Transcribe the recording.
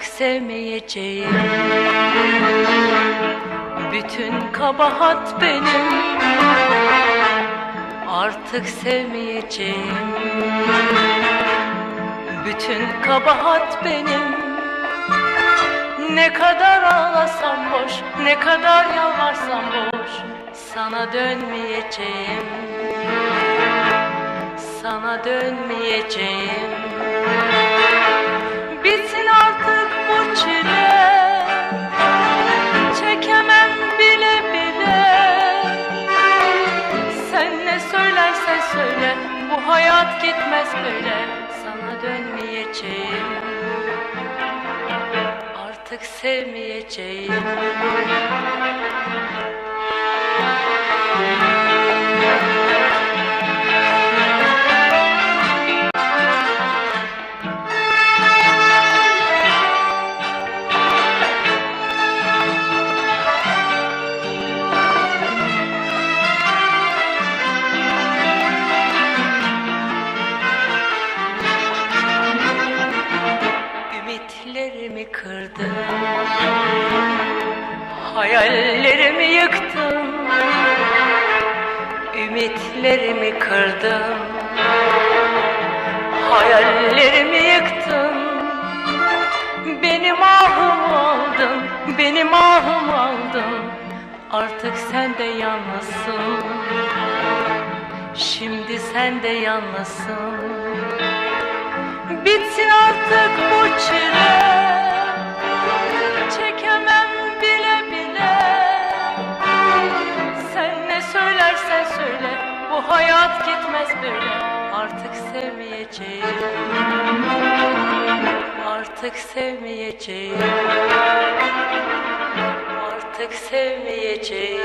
sevmeyeceğim. Bütün kabahat benim. Artık sevmeyeceğim. Bütün kabahat benim. Ne kadar ağlasam boş, ne kadar yalvarsam boş Sana dönmeyeceğim. Sana dönmeyeceğim söylersen söyle Bu hayat gitmez böyle Sana dönmeyeceğim. Artık sevmeyeceğim Ümitlerimi kırdın. Hayallerimi yıktın. Ümitlerimi kırdın. Hayallerimi yıktın. Benim ahım aldın Benim ahım aldın Artık sen de yalnızsın. Şimdi sen de yalnızsın. Bitsin artık bu Hayat gitmez böyle. Artık sevmeyeceğim. Artık sevmeyeceğim. Artık sevmeyeceğim